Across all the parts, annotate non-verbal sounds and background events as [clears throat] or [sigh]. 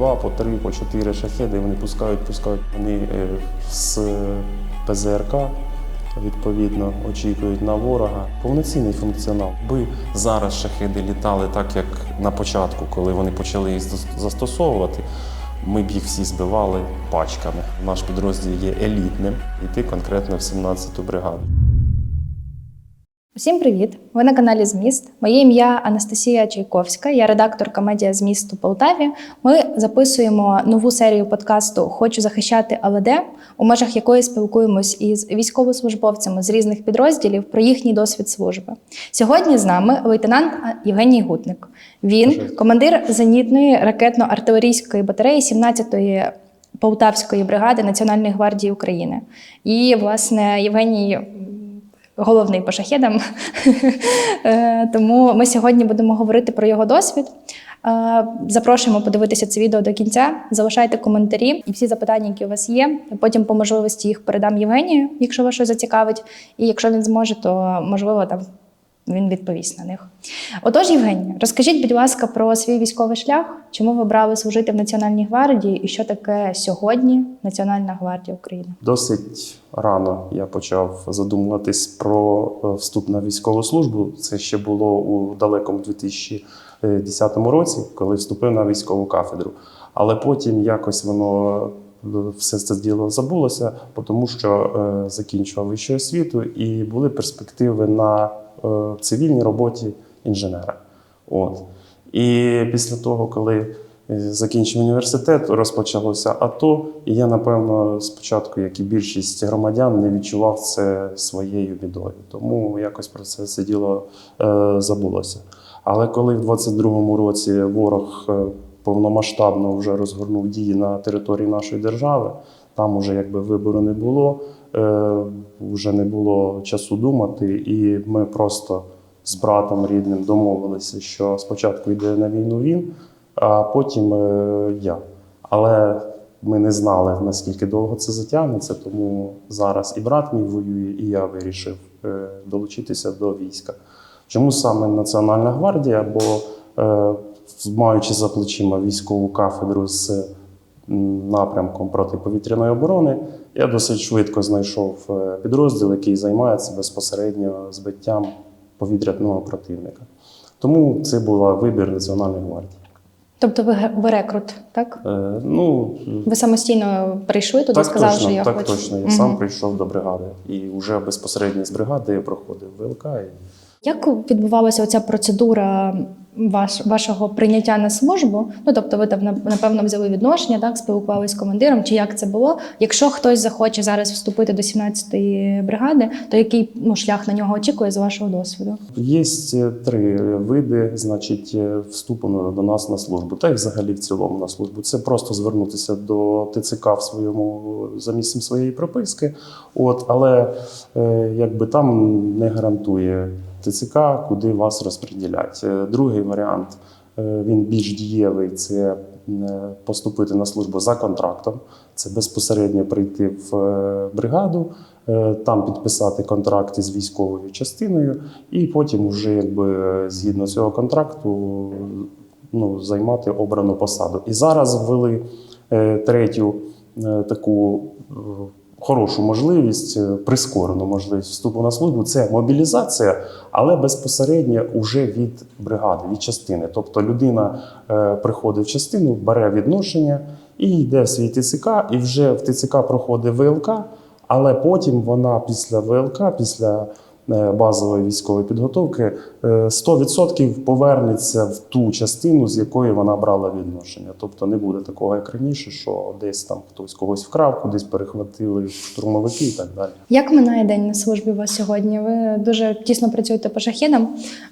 два, по три, по чотири шахеди. Вони пускають, пускають. Вони е, з ПЗРК відповідно очікують на ворога. Повноцінний функціонал. Би зараз шахеди літали так, як на початку, коли вони почали їх застосовувати. Ми б їх всі збивали пачками. Наш підрозділ є елітним. Іти конкретно в 17-ту бригаду. Усім привіт! Ви на каналі Зміст. Моє ім'я Анастасія Чайковська, я редакторка медіа Зміст у Полтаві. Ми записуємо нову серію подкасту Хочу захищати, де, у межах якої спілкуємось із військовослужбовцями з різних підрозділів про їхній досвід служби. Сьогодні з нами лейтенант Євгеній Гутник. Він командир зенітної ракетно-артилерійської батареї 17-ї Полтавської бригади Національної гвардії України. І, власне, Євгеній головний по шахедам. [laughs] Е, Тому ми сьогодні будемо говорити про його досвід. Е, Запрошуємо подивитися це відео до кінця. Залишайте коментарі і всі запитання, які у вас є. Потім по можливості їх передам Євгенію, якщо вас щось зацікавить. І якщо він зможе, то можливо там він відповість на них. Отож, Євгенія, розкажіть, будь ласка, про свій військовий шлях, чому ви обрали служити в Національній гвардії і що таке сьогодні Національна гвардія України? Досить рано я почав задумуватись про е, вступ на військову службу. Це ще було у далекому 2010 році, коли вступив на військову кафедру. Але потім якось воно все це діло забулося, тому що е, закінчував вищу освіту і були перспективи на е, цивільній роботі інженера. От. І після того, коли е, закінчив університет, розпочалося АТО, і я, напевно, спочатку, як і більшість громадян, не відчував це своєю бідою. Тому якось про це все діло забулося. Але коли в 22-му році ворог повномасштабно вже розгорнув дії на території нашої держави, там уже якби вибору не було, е, вже не було часу думати, і ми просто з братом рідним домовилися, що спочатку йде на війну він, а потім е, я. Але ми не знали, наскільки довго це затягнеться, тому зараз і брат мій воює, і я вирішив е, долучитися до війська. Чому саме Національна гвардія? Бо маючи за плечима військову кафедру з напрямком протиповітряної оборони, я досить швидко знайшов е, підрозділ, який займається безпосередньо збиттям повітряного противника. Тому це був вибір Національної гвардії. Тобто ви, ви рекрут, так? Е, ну, Ви самостійно прийшли туди, так сказали, точно, що я так хочу. точно. Я Мгм. сам прийшов до бригади і вже безпосередньо з бригади я проходив ВЛК. І... Як відбувалася оця процедура ваш, вашого прийняття на службу? Ну тобто, ви там напевно взяли відношення, так спілкувалися з командиром, чи як це було? Якщо хтось захоче зараз вступити до 17-ї бригади, то який ну, шлях на нього очікує з вашого досвіду? Є е, три види, значить, е, вступу до нас на службу, та й взагалі в цілому на службу. Це просто звернутися до ТЦК в своєму за місцем своєї прописки. От, але е, якби там не гарантує ТЦК, куди вас розподілять. Е, Другий варіант е, він більш дієвий. Це е, поступити на службу за контрактом. Це безпосередньо прийти в бригаду, там підписати контракт із військовою частиною, і потім, вже якби згідно цього контракту, ну, займати обрану посаду. І зараз ввели третю таку хорошу можливість, е, прискорену можливість вступу на службу. Це мобілізація, але безпосередньо уже від бригади, від частини. Тобто людина е, приходить в частину, бере відношення і йде в свій ТЦК, і вже в ТЦК проходить ВЛК, але потім вона після ВЛК, після базової військової підготовки, е, 100% повернеться в ту частину, з якої вона брала відношення. Тобто не буде такого, як раніше, що десь там хтось когось вкрав, кудись перехватили штурмовики і так далі. Як минає день на службі у вас сьогодні? Ви дуже тісно працюєте по шахедам.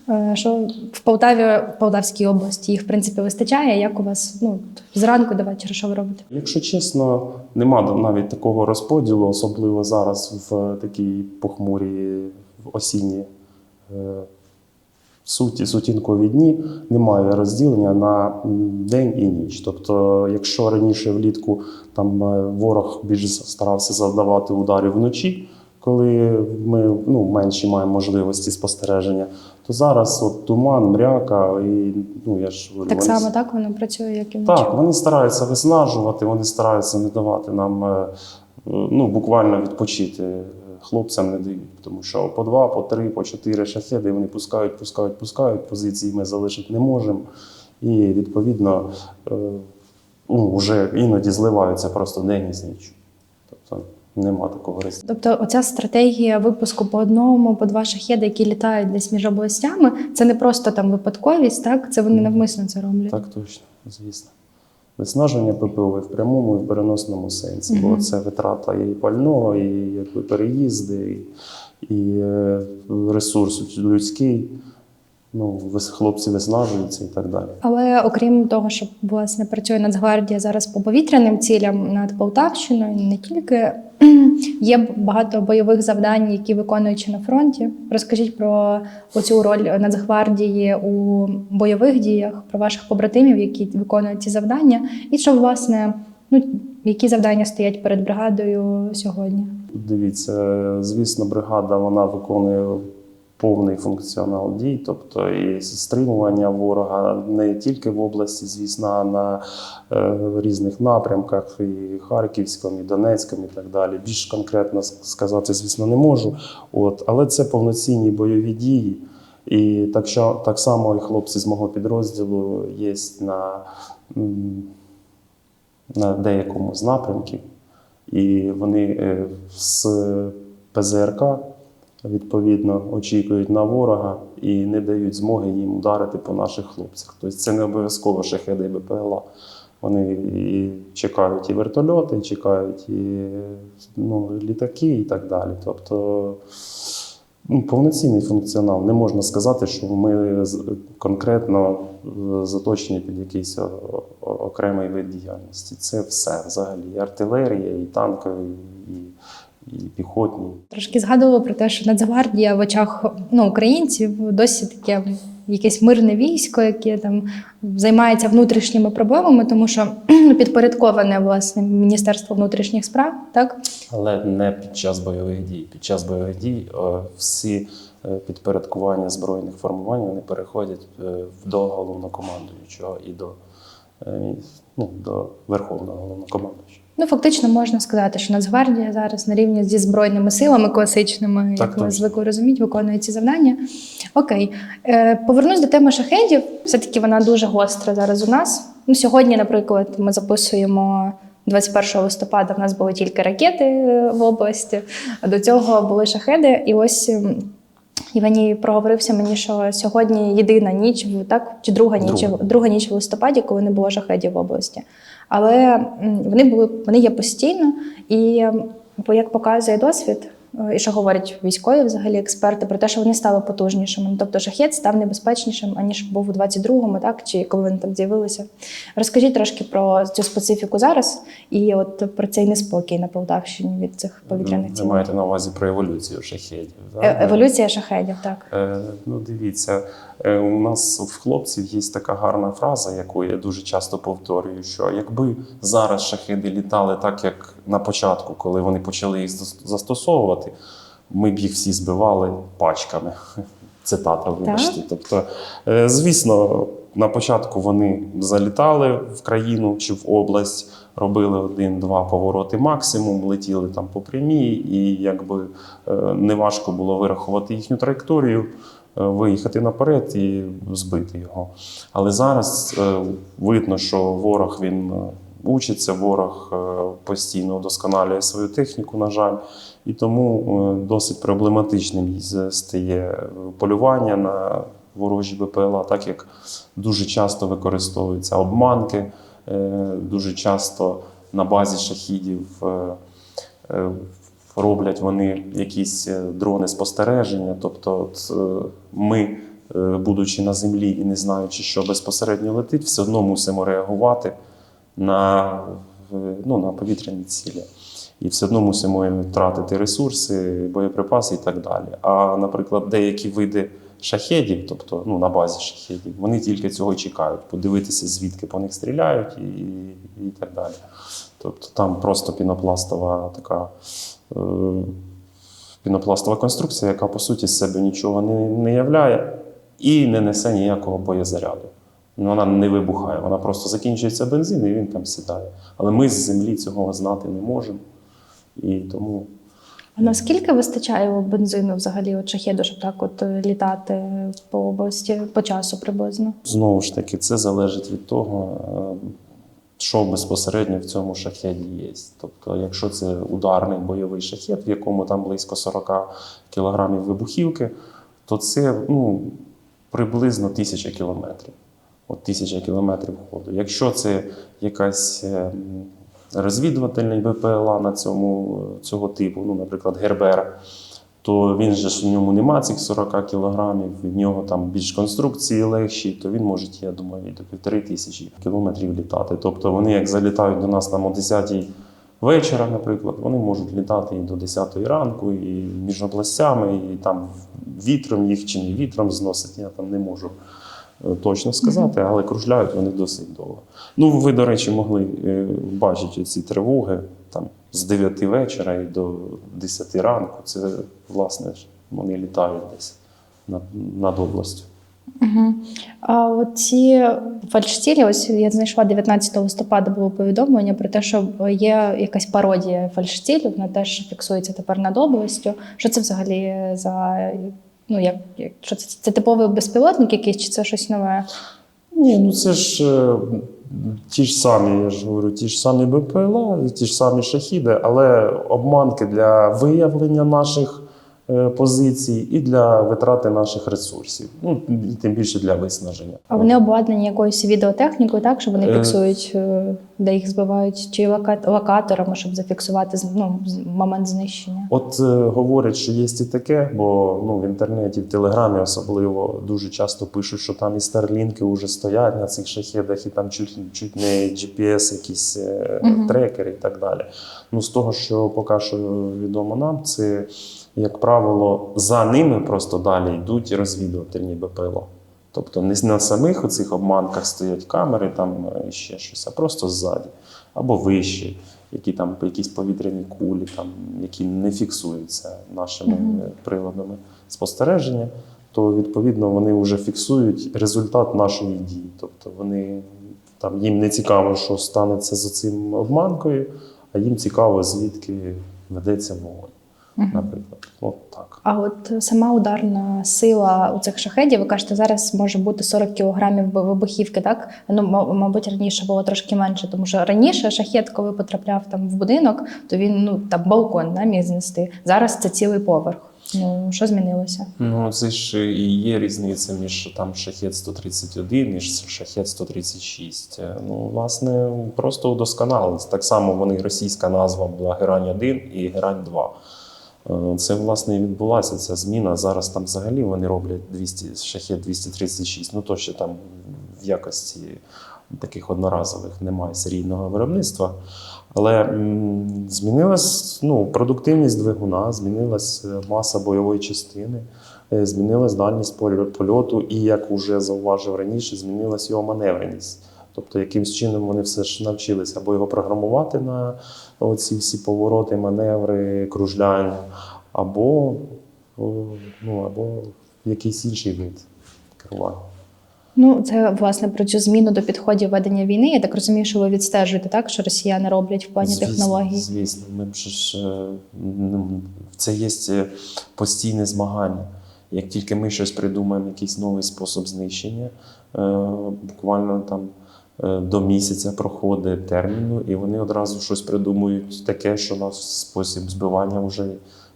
Е, Що в Полтаві, в Полтавській області їх в принципі вистачає. Як у вас ну зранку до вечора, що ви робите? Якщо чесно, нема навіть такого розподілу, особливо зараз в такій похмурій осінні е, суті, сутінкові дні, немає розділення на день і ніч. Тобто, якщо раніше влітку там е, ворог більш старався завдавати ударів вночі, коли ми ну, менші маємо можливості спостереження, То зараз от туман, мряка, і ну я ж говорю, Так вони само так воно працює, як і вночі. так, вони стараються виснажувати, вони стараються не давати нам е, ну, буквально відпочити. Хлопцям не дають, тому що по два, по три, по чотири шахеди вони пускають, пускають, пускають. Позиції ми залишити не можемо. І відповідно е, ну, вже іноді зливаються просто день із ніч. Тобто нема такого ризику. Тобто, оця стратегія випуску по одному, по два шахеди, які літають десь між областями, це не просто там випадковість, так? Це вони навмисно це роблять. Так точно, звісно. Виснаження ППО і в прямому і в переносному сенсі, бо це витрата і пального, і якби переїзди, і, і е, ресурс людський. Ну, хлопці виснажуються і так далі. Але окрім того, що власне працює Нацгвардія зараз по повітряним цілям над Полтавщиною, не тільки [clears throat] є багато бойових завдань, які виконуючи на фронті. Розкажіть про оцю роль Нацгвардії у бойових діях, про ваших побратимів, які виконують ці завдання, і що власне, ну які завдання стоять перед бригадою сьогодні? Дивіться, звісно, бригада вона виконує повний функціонал дій, тобто і стримування ворога не тільки в області, звісно, а на е, різних напрямках, і Харківському, і Донецькому, і так далі. Більш конкретно сказати, звісно, не можу. От, але це повноцінні бойові дії. І так, що, так само і хлопці з мого підрозділу є на, на деякому з напрямків. І вони е, з ПЗРК відповідно очікують на ворога і не дають змоги їм ударити по наших хлопцях. Тобто це не обов'язково шахеди БПЛА. Вони і чекають і вертольоти, і чекають і ну, літаки, і так далі. Тобто ну, повноцінний функціонал. Не можна сказати, що ми конкретно е, заточені під якийсь окремий вид діяльності. Це все взагалі. І артилерія, і танкові, і, і піхотні. Трошки згадували про те, що Нацгвардія в очах ну, українців досі таке якесь мирне військо, яке там займається внутрішніми проблемами, тому що [clears throat] підпорядковане власне Міністерство внутрішніх справ, так Але не під час бойових дій. Під час бойових дій всі е, підпорядкування збройних формувань вони переходять е, до головнокомандуючого і до, ну, до верховного головнокомандуючого. ну фактично можна сказати, що Нацгвардія зараз на рівні зі збройними силами класичними, Так як ми звикли розуміти, виконує ці завдання. Окей, е, повернусь до теми шахедів. Все таки вона дуже гостра зараз у нас. Ну сьогодні, наприклад, ми записуємо. 21 листопада в нас були тільки ракети е, в області, а до цього були шахеди. І ось ем, мені проговорився мені, що сьогодні єдина ніч, так чи друга ніч, Друга. друга ніч в листопаді, коли не було жахедів в області. Але вони були вони є постійно, і бо як показує досвід, і що говорять військові взагалі експерти про те, що вони стали потужнішими. Ну, Тобто шахет став небезпечнішим, аніж був у 22-му, так чи коли вони там з'явилися. Розкажіть трошки про цю специфіку зараз і от про цей неспокій на Полтавщині від цих повітряних Ви маєте на увазі про еволюцію шахедів. Е- Еволюція шахедів, так. Е, Ну, дивіться, е, у нас в хлопців є така гарна фраза, яку я дуже часто повторюю: що якби зараз шахиди літали так, як на початку, коли вони почали їх застосовувати, ми б їх всі збивали пачками. [laughs] Цитата, вибачте. Тобто, е, звісно, на початку вони залітали в країну чи в область, робили один-два повороти максимум, летіли там по прямій, і якби е, неважко було вирахувати їхню траєкторію, е, виїхати наперед і збити його. Але зараз е, видно, що ворог він е, учиться, ворог е, постійно вдосконалює свою техніку, на жаль, і тому е, досить проблематичним стає полювання на ворожі БПЛА, так як дуже часто використовуються обманки, е, дуже часто на базі шахідів. Роблять вони якісь е, дрони спостереження. Тобто, от, е, ми, е, будучи на землі і не знаючи, що безпосередньо летить, все одно мусимо реагувати на, ну, на повітряні цілі. І все одно мусимо тратити ресурси, боєприпаси і так далі. А, наприклад, деякі види шахедів, тобто ну, на базі шахедів, вони тільки цього чекають, подивитися, звідки по них стріляють і, і так далі. Тобто там просто пінопластова така пінопластова конструкція, яка по суті з себе нічого не, не являє. і не несе ніякого боєзаряду. Ну, Вона не вибухає, вона просто закінчується бензин і він там сідає. Але ми з землі цього знати не можемо. І тому А наскільки вистачає бензину взагалі от шахеду, щоб так от е, літати по області по часу приблизно? Знову ж таки, це залежить від того, е, що безпосередньо в цьому шахеді є. Тобто, якщо це ударний бойовий шахет, в якому там близько 40 кілограмів вибухівки, то це ну, приблизно тисяча кілометрів. От тисяча кілометрів ходу. Якщо це якась е, м, БПЛА на цьому, цього типу, ну, наприклад, Гербера, то він же ж в ньому нема цих 40 кілограмів, в нього там більш конструкції легші, то він може, я думаю, і до півтори тисячі кілометрів літати. Тобто вони, як залітають до нас там о 10 вечора, наприклад, вони можуть літати і до 10 ранку, і між областями, і там вітром їх чи не вітром зносить, я там не можу. Е, Точно сказати, але кружляють вони досить довго. Ну, ви, до речі, могли е, бачити ці тривоги там з 9 вечора і до 10 ранку. Це, власне, вони літають десь над, над областю. Угу. А от ці фальшцілі, ось я знайшла 19 листопада було повідомлення про те, що є якась пародія фальшцілів, вона теж фіксується тепер над областю. Що це взагалі за ну як, як що це, це типовий безпілотник якийсь, чи це щось нове? Ні, ну це ж е, ті ж самі, я ж говорю, ті ж самі БПЛА, ті ж самі шахіди, але обманки для виявлення наших позицій і для витрати наших ресурсів. Ну, і тим більше для виснаження. А вони обладнані якоюсь відеотехнікою, так що вони Е. фіксують, е, де їх збивають, чи лока- локаторами, щоб зафіксувати ну, момент знищення. От е, говорять, що є і таке, бо ну, в інтернеті, в Телеграмі особливо дуже часто пишуть, що там і старлінки вже стоять на цих шахедах, і там чуть, чуть не GPS, якісь е, Мгм. трекери і так далі. Ну, з того, що поки що відомо нам, це, як правило, за ними просто далі йдуть розвідувальні БПЛО. Тобто не на самих оцих обманках стоять камери, там е, ще щось, а просто ззаді або вище, які там якісь повітряні кулі, там, які не фіксуються нашими е, приладами спостереження, то відповідно вони вже фіксують результат нашої дії. Тобто вони там їм не цікаво, що станеться за цим обманкою, а їм цікаво, звідки ведеться вогонь. Наприклад. От так. А от сама ударна сила у цих шахедів, ви кажете, зараз може бути 40 кілограмів вибухівки, так? Ну, мабуть, раніше було трошки менше, тому що раніше шахет, коли потрапляв там в будинок, то він ну там балкон да, міг знести. Зараз це цілий поверх. Ну що змінилося? Ну, це ж і є різниця між там шахет 131 і шахет 136. Е, Ну, власне, просто удосконалились. Так само вони російська назва була Герань 1 і Герань 2. Е, Це власне і відбулася ця зміна. Зараз там взагалі вони роблять 200, шахет 236. Ну то ще там в якості таких одноразових немає серійного виробництва. Але змінилась ну, продуктивність двигуна, змінилась е, маса бойової частини, е, змінилась дальність польоту, і, як вже зауважив раніше, змінилась його маневреність. Тобто, якимсь чином вони все ж навчилися або його програмувати на оці всі повороти, маневри, кружляння, або, ну, або якийсь інший вид керування. Ну, це власне про цю зміну до підходів ведення війни. Я так розумію, що ви відстежуєте так, що росіяни роблять в плані Звісно, технологій. Звісно, ми ж, е, це є е, постійне змагання. Як тільки ми щось придумаємо, якийсь новий спосіб знищення, е, буквально там до місяця проходить терміну, і вони одразу щось придумують таке, що наш спосіб збивання вже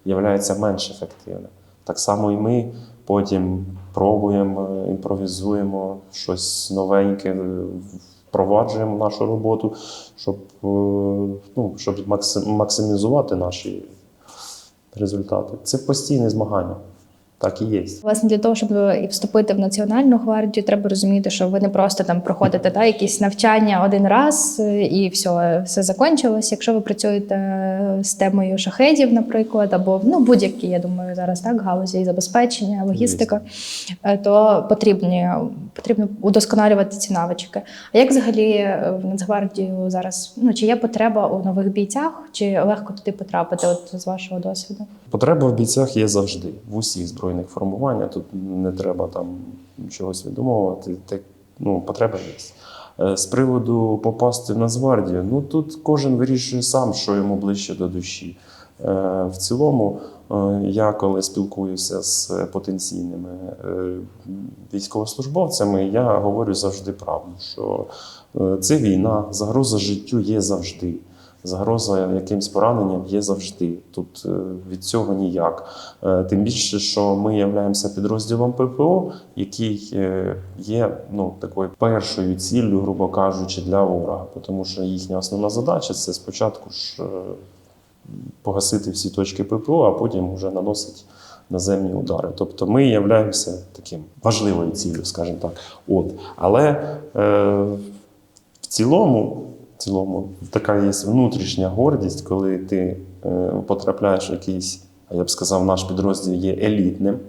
є менш ефективним. Так само і ми потім пробуємо, е, імпровізуємо щось новеньке, е, впроваджуємо нашу роботу, щоб, е, ну, щоб максимізувати наші результати. Це постійне змагання. Так і є. Власне, для того, щоб і вступити в Національну гвардію, треба розуміти, що ви не просто там проходите та, якісь навчання один раз е, і все, все закончилось. Якщо ви працюєте з темою шахедів, наприклад, або ну будь-які, я думаю, зараз так галузі і забезпечення, логістика, е, то потрібні потрібно удосконалювати ці навички. А як взагалі е, в Нацгвардію зараз? Ну чи є потреба у нових бійцях, чи легко туди потрапити? От з вашого досвіду? Потреба в бійцях є завжди в усіх збройних формуваннях. Тут не треба там чогось видумовувати. Так, ну, потреба. Е, З приводу попасти в Нацгвардію, ну тут кожен вирішує сам, що йому ближче до душі. Е, В цілому, е, я коли спілкуюся з потенційними е, військовослужбовцями, я говорю завжди правду, що це війна, загроза життю є завжди. Загроза якимсь пораненням є завжди. Тут е, від цього ніяк. Е, Тим більше, що ми являємося підрозділом ППО, який е, є ну, такою першою ціллю, грубо кажучи, для ворога. Тому що їхня основна задача це спочатку ж погасити всі точки ППО, а потім вже наносить наземні удари. Тобто ми являємося таким важливою ціллю, скажімо так. От. Але е, в цілому, цілому така є внутрішня гордість, коли ти е, потрапляєш в якийсь, а я б сказав, наш підрозділ є елітним.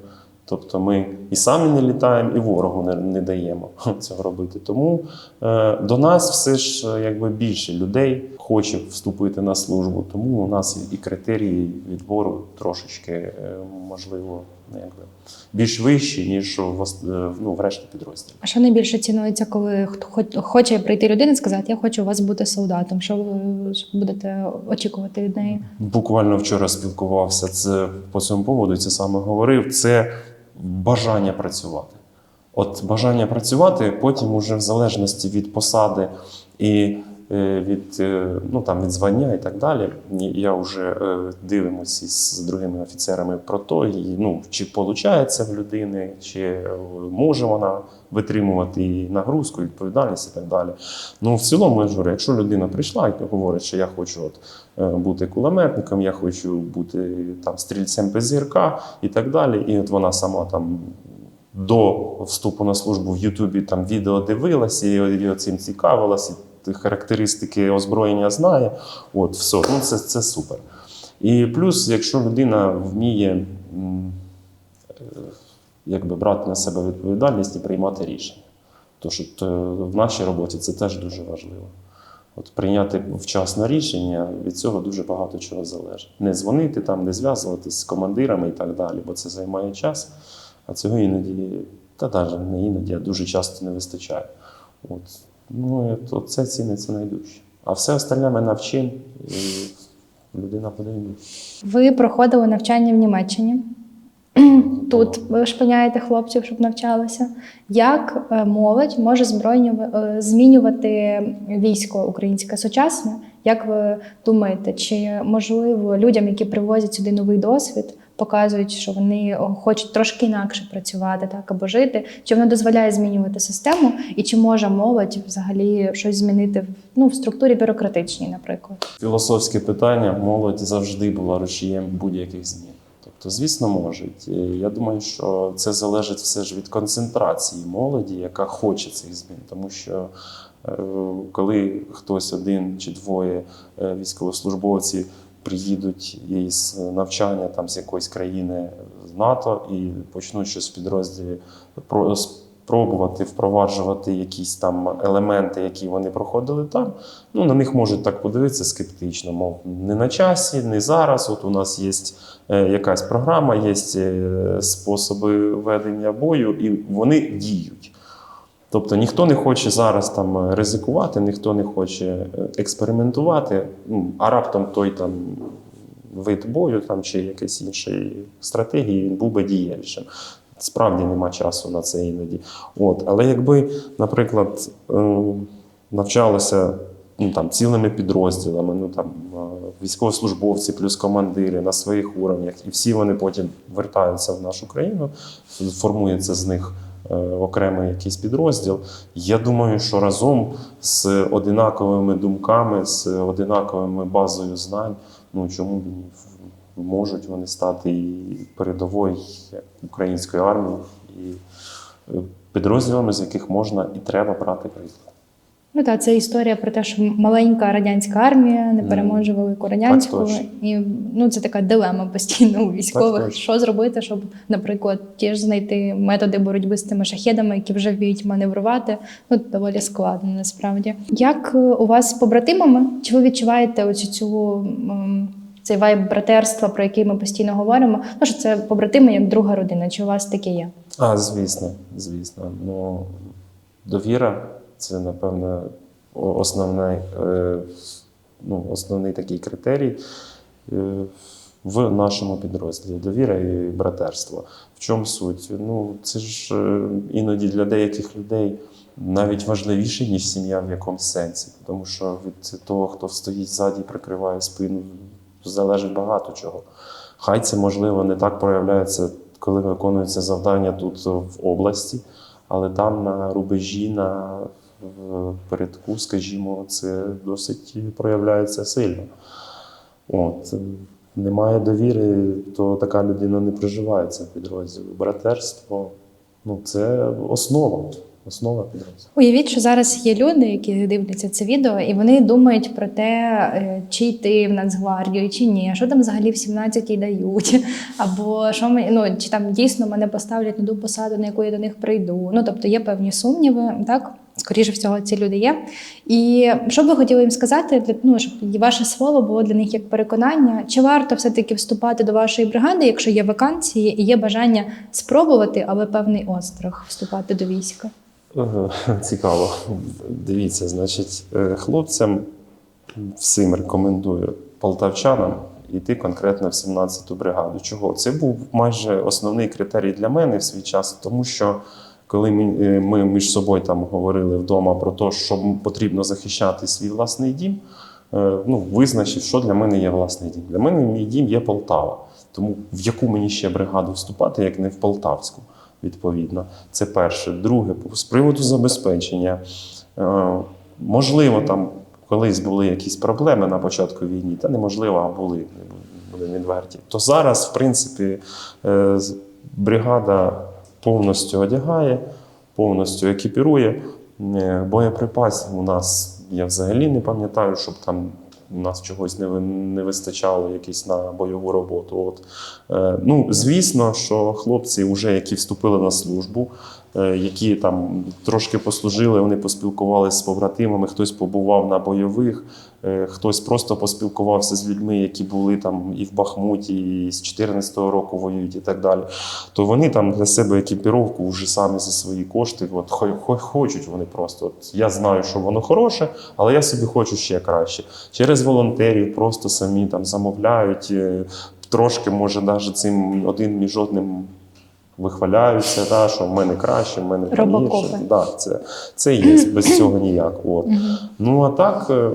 Тобто ми і самі не літаємо, і ворогу не, не даємо [laughs] цього робити. Тому е, до нас все ж е, якби більше людей хоче вступити на службу. Тому у нас і критерії відбору трошечки е, можливо якби, більш вищі, ніж в, е, ну, в решті підрозділів. А що найбільше цінується, коли хто хоче прийти людина і сказати, я хочу у вас бути солдатом? Що ви що будете очікувати від неї? Буквально вчора спілкувався це по цьому поводу, це саме говорив. Це бажання працювати. От бажання працювати, потім, уже в залежності від посади і від, е, ну, там, від звання і так далі, я вже е, дивимося з другими офіцерами про то, і, ну, чи виходить в людини, чи е, може вона витримувати і нагрузку, і відповідальність і так далі. Ну, в цілому, я говорю, якщо людина прийшла і говорить, що я хочу от, е, бути кулеметником, я хочу бути там, стрільцем ПЗРК і так далі, і от вона сама там до вступу на службу в Ютубі там відео дивилася і, і цим ті характеристики озброєння знає. От, все, ну це, це супер. І плюс, якщо людина вміє е, якби брати на себе відповідальність і приймати рішення. Тож от, е, в нашій роботі це теж дуже важливо. От прийняти вчасно рішення, від цього дуже багато чого залежить. Не дзвонити там, не зв'язуватись з командирами і так далі, бо це займає час, а цього іноді, та навіть не іноді, а дуже часто не вистачає. От. Ну, і от, це ціниться найдужче. А все остальне ми навчимо, і людина подивиться. Ви проходили навчання в Німеччині. [clears throat] Тут ви шпиняєте хлопців, щоб навчалися. Як е, молодь може е, змінювати військо українське сучасне? Як ви думаєте, чи можливо людям, які привозять сюди новий досвід, показують, що вони хочуть трошки інакше працювати, так або жити? Чи воно дозволяє змінювати систему? І чи може молодь взагалі щось змінити ну в структурі бюрократичній, наприклад? Філософське питання молодь завжди була рушієм будь-яких змін. Тобто, звісно, можуть. Я думаю, що це залежить все ж від концентрації молоді, яка хоче цих змін. Тому що е, коли хтось один чи двоє е, військовослужбовців приїдуть із навчання там з якоїсь країни з НАТО і почнуть щось в підрозділі про- спробувати впроваджувати якісь там елементи, які вони проходили там, ну на них можуть так подивитися скептично, мов не на часі, не зараз. От у нас є е, якась програма, є е, способи ведення бою, і вони діють. Тобто ніхто не хоче зараз там е, ризикувати, ніхто не хоче е, експериментувати, ну, а раптом той там вид бою там, чи якийсь іншої стратегії він був би дієвішим. Справді нема часу на це іноді. От. Але якби, наприклад, е, навчалися ну, там, цілими підрозділами, ну, там, військовослужбовці плюс командири на своїх уровнях, і всі вони потім вертаються в нашу країну, формується з них окремий якийсь підрозділ. Я думаю, що разом з одинаковими думками, з одинаковими базою знань, ну чому б ні, можуть вони стати і передовою української армії, і е, підрозділами, з яких можна і треба брати приклад. Ну так, це історія про те, що маленька радянська армія не переможе велику радянську. і ну це така дилема постійно у військових. точно. що зробити, щоб, наприклад, ті ж знайти методи боротьби з тими шахедами, які вже вміють маневрувати. Ну доволі складно насправді. Як е, у вас з побратимами? Чи ви відчуваєте оцю цю? Цей вайб братерства, про який ми постійно говоримо, ну що це побратими як друга родина. Чи у вас таке є? А, звісно, звісно. Ну, довіра це, напевно, основний, е, ну, основний такий критерій е, в нашому підрозділі. Довіра і братерство. В чому суть? Ну, це ж е, іноді для деяких людей навіть важливіше, ніж сім'я в якомусь сенсі. Тому що від того, хто стоїть ззаді, прикриває спину, залежить багато чого. Хай це, можливо, не так проявляється, коли виконується завдання тут в області, але там на рубежі, на передку, скажімо, це досить проявляється сильно. От. Немає довіри, то така людина не проживається в підрозділі. Братерство ну, це основа. Основа підрозділу. Уявіть, що зараз є люди, які дивляться це відео, і вони думають про те, е, чи йти в Нацгвардію, чи ні, що там взагалі в 17-й дають, [laughs] або що ми, ну, чи там дійсно мене поставлять на ту посаду, на яку я до них прийду. Ну тобто є певні сумніви, так. Скоріше всього, ці люди є. І що б ви хотіли їм сказати, для ну щоб ваше слово було для них як переконання, чи варто все-таки вступати до вашої бригади, якщо є вакансії і є бажання спробувати, але певний острах вступати до війська? Цікаво. Дивіться, значить, е, хлопцям всім рекомендую полтавчанам йти конкретно в 17-ту бригаду. Чого? Це був майже основний критерій для мене в свій час, тому що коли ми, е, ми між собою там говорили вдома про те, що потрібно захищати свій власний дім, е, ну, визначив, що для мене є власний дім. Для мене мій дім є Полтава. Тому в яку мені ще бригаду вступати, як не в Полтавську, відповідно. Це перше. Друге, з приводу забезпечення. Е, Можливо, там колись були якісь проблеми на початку війни, та неможливо, а були, будемо відверті. То зараз, в принципі, бригада повністю одягає, повністю екіпірує. Е, Боєприпасів у нас я взагалі не пам'ятаю, щоб там у нас чогось не, не вистачало якісь на бойову роботу. От. Е, ну, звісно, що хлопці, вже, які вступили на службу, які там трошки послужили, вони поспілкувалися з побратимами, хтось побував на бойових, е, хтось просто поспілкувався з людьми, які були там і в Бахмуті, і з 14-го року воюють, і так далі. То вони там для себе екіпіровку вже самі за свої кошти. От хо- хо- хочуть вони просто. От я знаю, що воно хороше, але я собі хочу ще краще. Через волонтерів просто самі там замовляють. е, Трошки, може, навіть цим один між одним вихваляються, да, що в мене краще, в мене гірше. Да, це, це є, без [clears throat] цього ніяк. От. Ну а так е,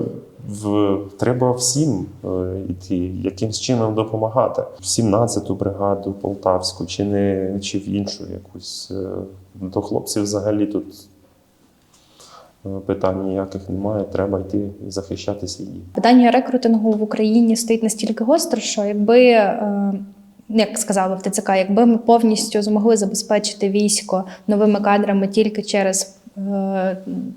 в, треба всім е, йти, якимсь чином допомагати. В 17-ту бригаду Полтавську чи не чи в іншу якусь. е, До хлопців взагалі тут питань ніяких немає. Треба йти і захищати свій. Питання рекрутингу в Україні стоїть настільки гостро, що якби, як сказала в ТЦК, якби ми повністю змогли забезпечити військо новими кадрами тільки через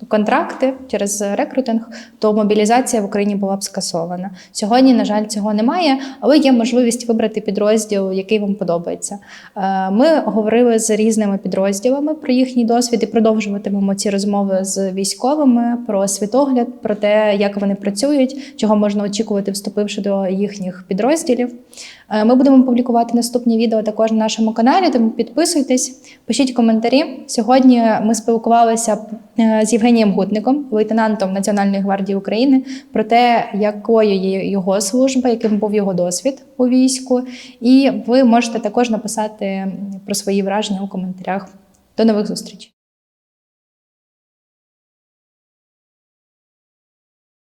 контракти, через рекрутинг, то мобілізація в Україні була б скасована. Сьогодні, на жаль, цього немає, але є можливість вибрати підрозділ, який вам подобається. Е, Ми говорили з різними підрозділами про їхній досвід і продовжуватимемо ці розмови з військовими про світогляд, про те, як вони працюють, чого можна очікувати, вступивши до їхніх підрозділів. Е, Ми будемо публікувати наступні відео також на нашому каналі, тому підписуйтесь, пишіть коментарі. Сьогодні ми спілкувалися е, з Євгенієм Гутником, лейтенантом Національної гвардії України, про те, якою є його служба, яким був його досвід у війську. І ви можете також написати про свої враження у коментарях. До нових зустрічей!